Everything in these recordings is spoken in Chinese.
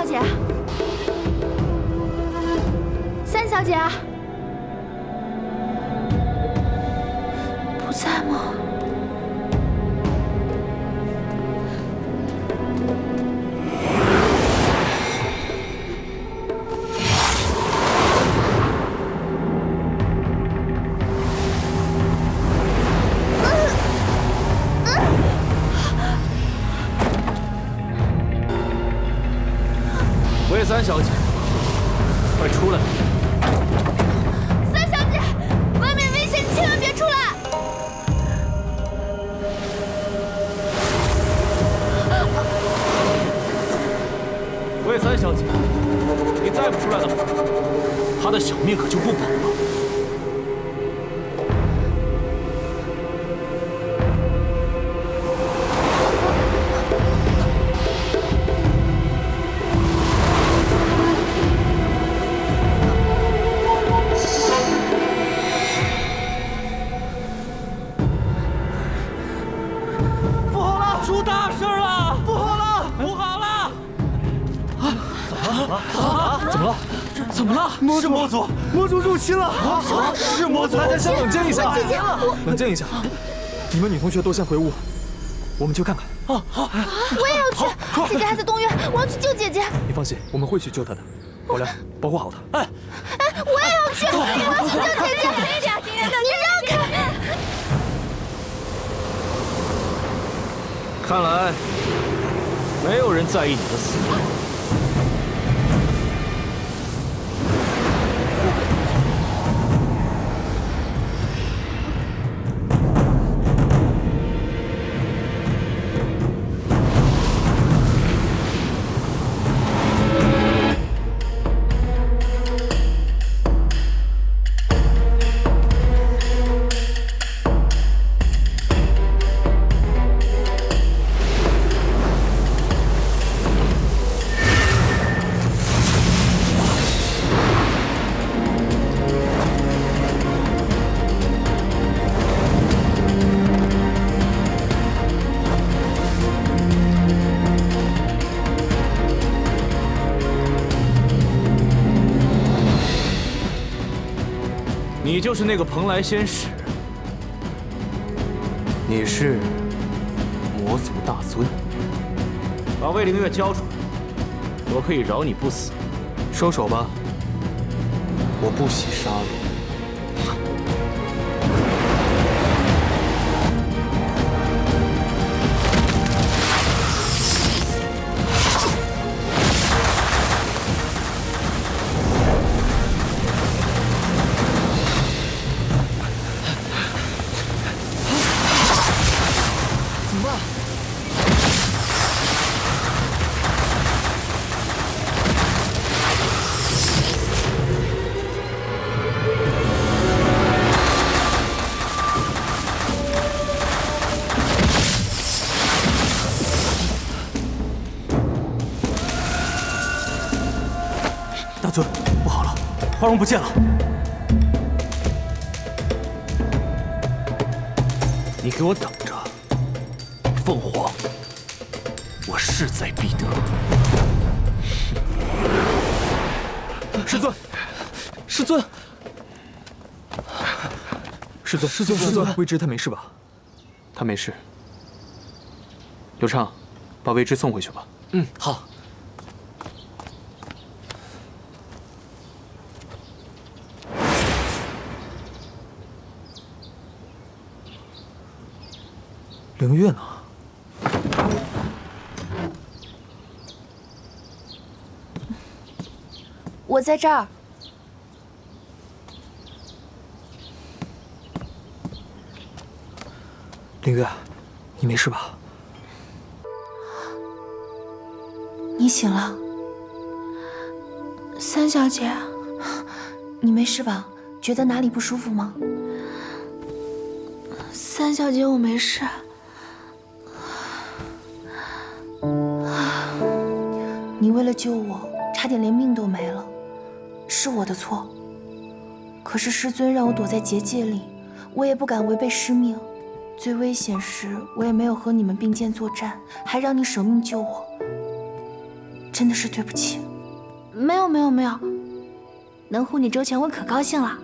小姐，三小姐，不在吗？三小姐，快出来！三小姐，外面危险，千万别出来！魏三小姐，你再不出来的话，她的小命可就不保了。怎么了？怎么了？魔族，魔族，魔族入侵了！啊是魔族！大家先冷静一下，冷静一下。你们女同学都先回屋，我们去看看。啊！好我也要去，姐姐还在东院，我要去救姐姐。你放心，我们会去救她的。宝良，保护好她。哎哎，我也要去，我要去救姐姐。一点，今天你让开！看来没有人在意你的死你就是那个蓬莱仙使，你是魔族大尊，把魏灵月交出来，我可以饶你不死。收手吧。我不惜杀戮。大尊，不好了，花荣不见了。你给我等着，凤凰，我势在必得。师尊，师尊，师尊，师尊，师尊，未知他没事吧？他没事。刘畅，把未知送回去吧。嗯，好。灵月呢？我在这儿。灵月，你没事吧？你醒了，三小姐，你没事吧？觉得哪里不舒服吗？三小姐，我没事。为了救我，差点连命都没了，是我的错。可是师尊让我躲在结界里，我也不敢违背师命。最危险时，我也没有和你们并肩作战，还让你舍命救我。真的是对不起。没有没有没有，能护你周全，我可高兴了。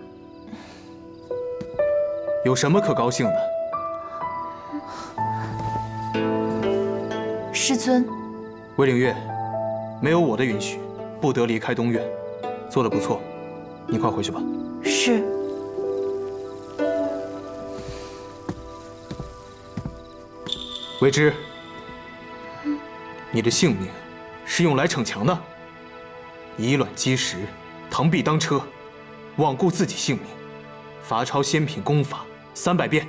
有什么可高兴的？师尊，魏凌月，没有我的允许，不得离开东院。做的不错，你快回去吧。是。为之，你的性命是用来逞强的，以卵击石，螳臂当车，罔顾自己性命，罚抄仙品功法三百遍。